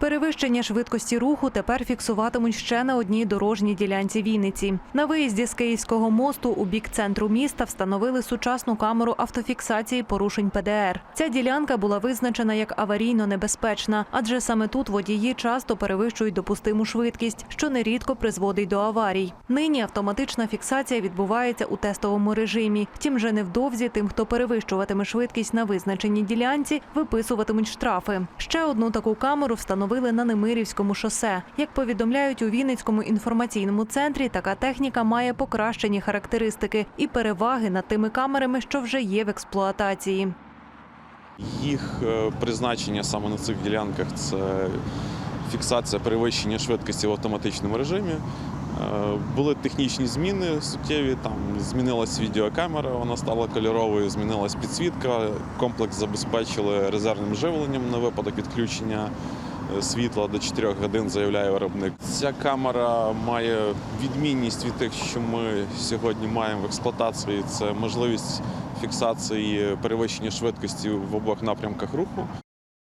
Перевищення швидкості руху тепер фіксуватимуть ще на одній дорожній ділянці Вінниці. На виїзді з Київського мосту у бік центру міста встановили сучасну камеру автофіксації порушень ПДР. Ця ділянка була визначена як аварійно небезпечна, адже саме тут водії часто перевищують допустиму швидкість, що нерідко призводить до аварій. Нині автоматична фіксація відбувається у тестовому режимі. Втім, вже невдовзі тим, хто перевищуватиме швидкість на визначеній ділянці, виписуватимуть штрафи. Ще одну таку камеру встановили на Немирівському шосе. Як повідомляють у Вінницькому інформаційному центрі, така техніка має покращені характеристики і переваги над тими камерами, що вже є в експлуатації. Їх е, призначення саме на цих ділянках це фіксація перевищення швидкості в автоматичному режимі. Е, Були технічні зміни суттєві. Там змінилась відеокамера, вона стала кольоровою, змінилась підсвітка. Комплекс забезпечили резервним живленням на випадок відключення світла до 4 годин, заявляє виробник. Ця камера має відмінність від тих, що ми сьогодні маємо в експлуатації. Це можливість фіксації перевищення швидкості в обох напрямках руху.